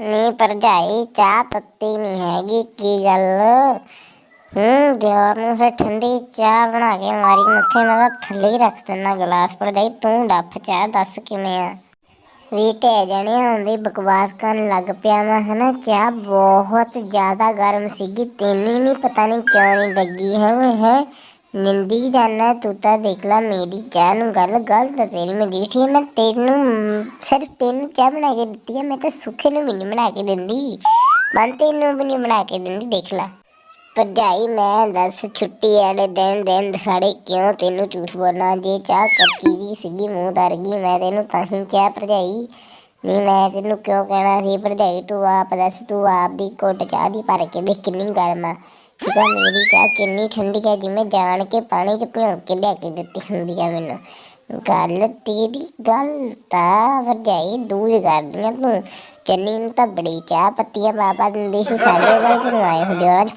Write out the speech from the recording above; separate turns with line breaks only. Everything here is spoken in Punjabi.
ਨੀ ਭਰਜਾਈ, ਚਾਹ ਤੱਤੀ ਨਹੀਂ ਹੈਗੀ, ਕੀ ਗੱਲ? ਹੂੰ, ਦਿਓਰ ਨੂੰ ਫਿਰ ਠੰਡੀ ਚਾਹ ਬਣਾ ਕੇ ਮਾਰੀ। ਮੱਥੇ ਮੈਂ ਤਾਂ ਥੱਲੇ ਹੀ ਰੱਖ ਦਿੰਦਾ ਗਲਾਸ। ਭਰਜਾਈ, ਤੂੰ ਡੱਫ ਚਾਹ, ਦੱਸ ਕਿਵੇਂ ਆ? ਵੀ ਤੇ ਜਣੇ ਹੁੰਦੀ ਬਕਵਾਸ ਕਰਨ ਲੱਗ ਪਿਆ ਮੈਂ, ਹਨਾ? ਚਾਹ ਬਹੁਤ ਜ਼ਿਆਦਾ ਗਰਮ ਸੀਗੀ, ਤੈਨੂੰ ਨਹੀਂ ਪਤਾ ਨਹੀਂ ਕਿਉਂ ਨਹੀਂ ਲੱਗੀ, ਹੈ, ਓਏ, ਹੈ? ਨਿੰਦੀ ਜਾਨਾ ਤੂੰ ਤਾਂ ਦੇਖ ਲੈ ਮੇਰੀ ਚਾਹ ਨੂੰ ਗੱਲ ਗੱਲ ਤੇਰੀ ਮੈਂ ਦੇਖੀ ਮੈਂ ਤੈਨੂੰ ਸਿਰਫ ਤੈਨੂੰ ਚਾਹ ਬਣਾ ਕੇ ਦਿੱਤੀ ਹੈ ਮੈਂ ਤਾਂ ਸੁੱਖੇ ਨੂੰ ਵੀ ਨਹੀਂ ਬਣਾ ਕੇ ਦਿੰਦੀ। ਮਨ ਤੈਨੂੰ ਵੀ ਨਹੀਂ ਬਣਾ ਕੇ ਦਿੰਦੀ, ਦੇਖ ਲੈ। ਭਰਜਾਈ, ਮੈਂ ਦੱਸ, ਛੁੱਟੀ ਵਾਲੇ ਦਿਨ ਦਿਨ ਦਿਹਾੜੇ ਕਿਉਂ ਤੈਨੂੰ ਝੂਠ ਬੋਲਣਾ? ਜੇ ਚਾਹ ਕੱਚੀ ਜੀ ਸੀਗੀ, ਮੂੰਹ ਦਰ ਗਈ, ਮੈਂ ਤੈਨੂੰ ਤਾਂ ਹੀ ਚਾਹ ਭਰਜਾਈ। ਨਹੀਂ, ਮੈਂ ਤੈਨੂੰ ਕਿਉਂ ਕਹਿਣਾ ਸੀ, ਭਰਜਾਈ, ਤੂੰ ਆਪ ਦੱਸ, ਤੂੰ ਆਪ ਦੀ ਘੁੱਟ ਚਾਹ ਦੀ ਭਰ ਕੇ ਦੇਖ ਕਿੰਨੀ ਗਰਮ ਆ। ਠੀਕ ਆ ਮੇਰੀ ਚਾਹ ਕਿੰਨੀ ਠੰਡੀ ਹੈ ਜਿਵੇਂ ਜਾਣ ਕੇ ਪਾਣੀ 'ਚ ਭਿਉਂ ਕੇ ਲੈ ਕੇ ਦਿੱਤੀ ਹੁੰਦੀ ਆ ਮੈਨੂੰ। ਗੱਲ ਤੇਰੀ ਗੱਲ ਤਾਂ ਭਰਜਾਈ, ਦੂਰ ਕਰਦੀਆਂ ਤੂੰ। ਚੰਨੀ ਨੂੰ ਤਾਂ ਬੜੀ ਚਾਹ ਪੱਤੀਆਂ ਬਾਬਾ ਦਿੰਦੀ ਸੀ ਸਾਡੇ ਵਾਲੇ ਤੈਨੂੰ ਆਏ ਹੁੰਦੇ ਉਹਨਾਂ 'ਚ